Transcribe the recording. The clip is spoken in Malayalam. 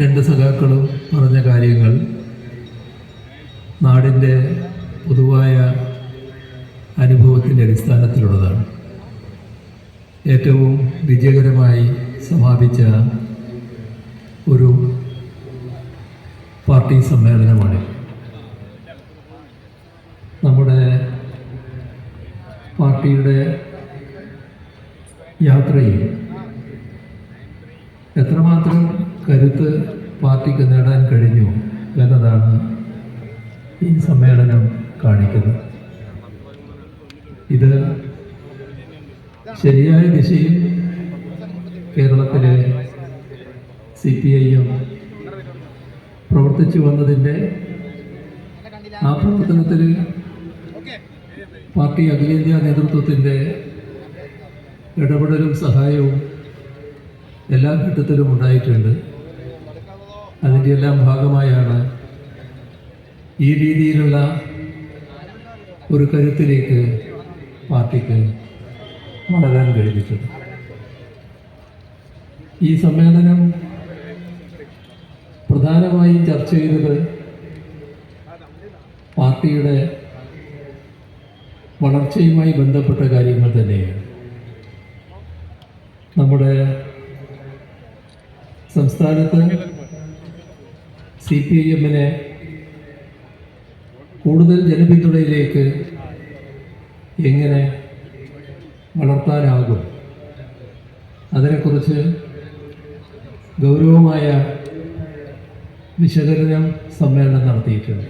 രണ്ട് സഖാക്കളും പറഞ്ഞ കാര്യങ്ങൾ നാടിന്റെ പൊതുവായ അനുഭവത്തിന്റെ അടിസ്ഥാനത്തിലുള്ളതാണ്. ഏറ്റവും വിജയകരമായി സമാപിച്ച ഒരു പാർട്ടി സമ്മേളനമാണ്. നമ്മുടെ പാർട്ടിയുടെ യാത്രയിൽ എത്രമാത്രം കരുത്ത് പാർട്ടിക്ക് നേടാൻ കഴിഞ്ഞു എന്നതാണ് ഈ സമ്മേളനം കാണിക്കുന്നത്. ഇത് ശരിയായ ദിശയിൽ കേരളത്തിലെ സി പി ഐ എം പ്രവർത്തിച്ചു വന്നതിന്റെ ആ പ്രവർത്തനത്തിൽ പാർട്ടി അഖിലേന്ത്യാ നേതൃത്വത്തിന്റെ ഇടപെടലും സഹായവും എല്ലാ ഘട്ടത്തിലും ഉണ്ടായിട്ടുണ്ട്. അതിന്റെ എല്ലാം ഭാഗമായാണ് ഈ രീതിയിലുള്ള ഒരു കരുത്തിലേക്ക് പാർട്ടിക്ക് വളരാൻ കഴിഞ്ഞിട്ടുണ്ട് ഈ സമ്മേളനം പ്രധാനമായും ചർച്ച ചെയ്തത് പാർട്ടിയുടെ വളർച്ചയുമായി ബന്ധപ്പെട്ട കാര്യങ്ങൾ തന്നെയാണ്. നമ്മുടെ സംസ്ഥാനത്ത് സി പി ഐ എമ്മിനെ കൂടുതൽ ജനപിന്തുണയിലേക്ക് എങ്ങനെ വളർത്താനാകും? അതിനെക്കുറിച്ച് ഗൗരവമായ വിശകലനം സമ്മേളനം നടത്തിയിട്ടുണ്ട്.